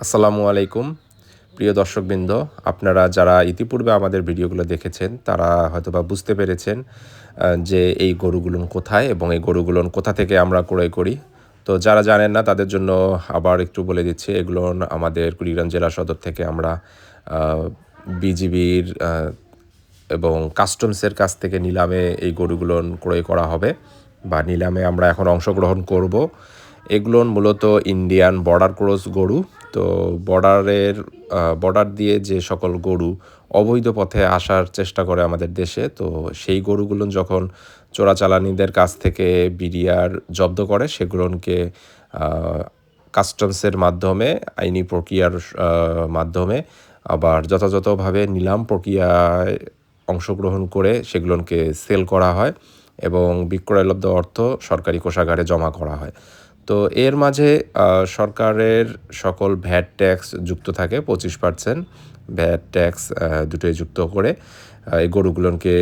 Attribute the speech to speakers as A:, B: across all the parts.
A: আসসালামু আলাইকুম। প্রিয় দর্শকবৃন্দ, আপনারা যারা ইতিপূর্বে আমাদের ভিডিওগুলো দেখেছেন, তারা হয়তোবা বুঝতে পেরেছেন যে এই গরুগুলো কোথায় এবং এই গরুগুলো কোথা থেকে আমরা ক্রয় করি। তো যারা জানেন না, তাদের জন্য আবার একটু বলে দিচ্ছি এগুলো আমাদের কুড়িগ্রাম জেলা সদর থেকে আমরা বিজিবির এবং কাস্টমসের কাছ থেকে নিলামে এই গরুগুলো ক্রয় করা হবে বা নিলামে আমরা এখন অংশগ্রহণ করব। এগুলো মূলত ইন্ডিয়ান বর্ডার ক্রস গরু তো বর্ডারের বর্ডার দিয়ে যে সকল গরু অবৈধ পথে আসার চেষ্টা করে আমাদের দেশে, তো সেই গরুগুলো যখন চোরাচালানিদের কাছ থেকে বিডিআর জব্দ করে, সেগুলোকে কাস্টমসের মাধ্যমে, আইনি প্রক্রিয়ার মাধ্যমে আবার যথাযথভাবে নিলাম প্রক্রিয়ায় অংশগ্রহণ করে সেগুলোকে সেল করা হয় এবং বিক্রয়লব্ধ অর্থ সরকারি কোষাগারে জমা করা হয়। তো এর মাঝে সরকারের সকল ভ্যাট ট্যাক্স যুক্ত থাকে, পঁচিশ পার্সেন্ট ভ্যাট ট্যাক্স দুটোই যুক্ত করে এই গরুগুলোকে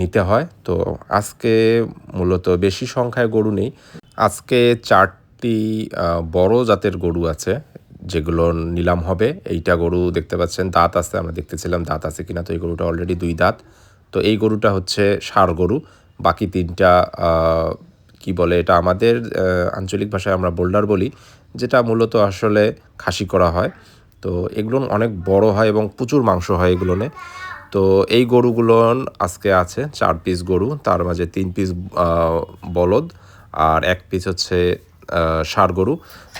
A: নিতে হয়। তো আজকে মূলত বেশি সংখ্যায় গরু নেই। আজকে চারটি বড় জাতের গরু আছে, যেগুলো নিলাম হবে। এইটা গরু দেখতে পাচ্ছেন, দাঁত আছে, আমরা দেখতেছিলাম দাঁত আছে কিনা, তো এই গরুটা অলরেডি দুই দাঁত। তো এই গরুটা হচ্ছে ষাঁড় গরু। বাকি তিনটা কি বলে এটা আমাদের আঞ্চলিক ভাষায় আমরা বোল্ডার বলি, যেটা মূলত আসলে খাসি করা হয়। তো এগুলো অনেক বড় হয় এবং প্রচুর মাংস হয় এগুলোনে। তো এই গরুগুলো আজকে আছে চার পিস গরু, তার মাঝে তিন পিস বলদ আর এক পিস হচ্ছে ষাঁড় গরু।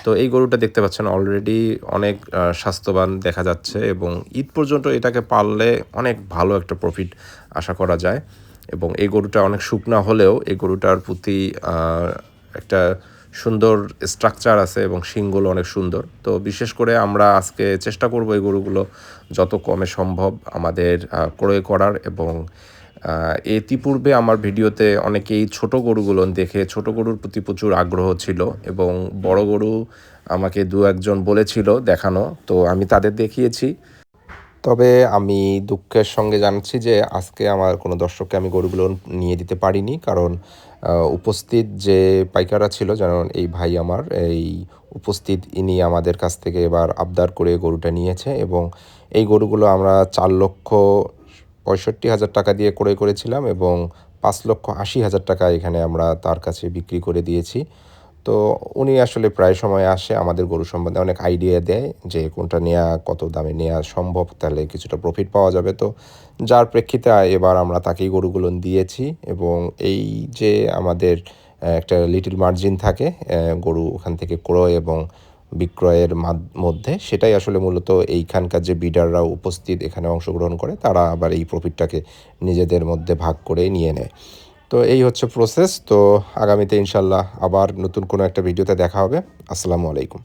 A: তো এই গরুটা দেখতে পাচ্ছেন অলরেডি অনেক স্বাস্থ্যবান দেখা যাচ্ছে এবং ঈদ পর্যন্ত এটাকে পাললে অনেক ভালো একটা প্রফিট আশা করা যায়। এবং এই গরুটা অনেক শুকনা হলেও এই গরুটার প্রতি একটা সুন্দর স্ট্রাকচার আছে এবং শিংগুলো অনেক সুন্দর। তো বিশেষ করে আমরা আজকে চেষ্টা করব এই গরুগুলো যত কমে সম্ভব আমাদের ক্রয় করার এবং ইতিপূর্বে আমার ভিডিওতে অনেকেই ছোট গরুগুলো দেখে, ছোট গরুর প্রতি প্রচুর আগ্রহ ছিল এবং বড় গরু আমাকে দু একজন বলেছিল দেখানো। তো আমি তাদের দেখিয়েছি। তবে আমি দুঃখের সঙ্গে জানাচ্ছি যে আজকে আমার কোনো দর্শককে আমি গরুগুলো নিয়ে দিতে পারিনি, কারণ উপস্থিত যে পাইকাররা ছিল, যেমন এই ভাই আমার, এই উপস্থিত ইনি আমাদের কাছ থেকে এবার আবদার করে গরুটা নিয়েছে এবং এই গরুগুলো আমরা চার লক্ষ পঁয়ষট্টি হাজার টাকা দিয়ে ক্রয় করেছিলাম এবং পাঁচ লক্ষ আশি হাজার টাকা এখানে আমরা তার কাছে বিক্রি করে দিয়েছি। তো উনি আসলে প্রায় সময় আসে, আমাদের গরু সম্বন্ধে অনেক আইডিয়া দেয় যে কোনটা নেওয়া কত দামে নেওয়া সম্ভব, তাহলে কিছুটা প্রফিট পাওয়া যাবে। তো যার প্রেক্ষিতে এবার আমরা তাকেই গরুগুলো দিয়েছি এবং এই যে আমাদের একটা লিটিল মার্জিন থাকে গরু ওখান থেকে ক্রয় এবং বিক্রয়ের মধ্যে, সেটাই আসলে মূলত এইখানকার যে বিডাররা উপস্থিত এখানে অংশগ্রহণ করে, তারা আবার এই প্রফিটটাকে নিজেদের মধ্যে ভাগ করে নিয়ে নেয়। তো এই হচ্ছে প্রসেস তো আগামীতে ইনশাল্লাহ আবার নতুন কোনো একটা ভিডিওতে দেখা হবে। আসসালামু আলাইকুম।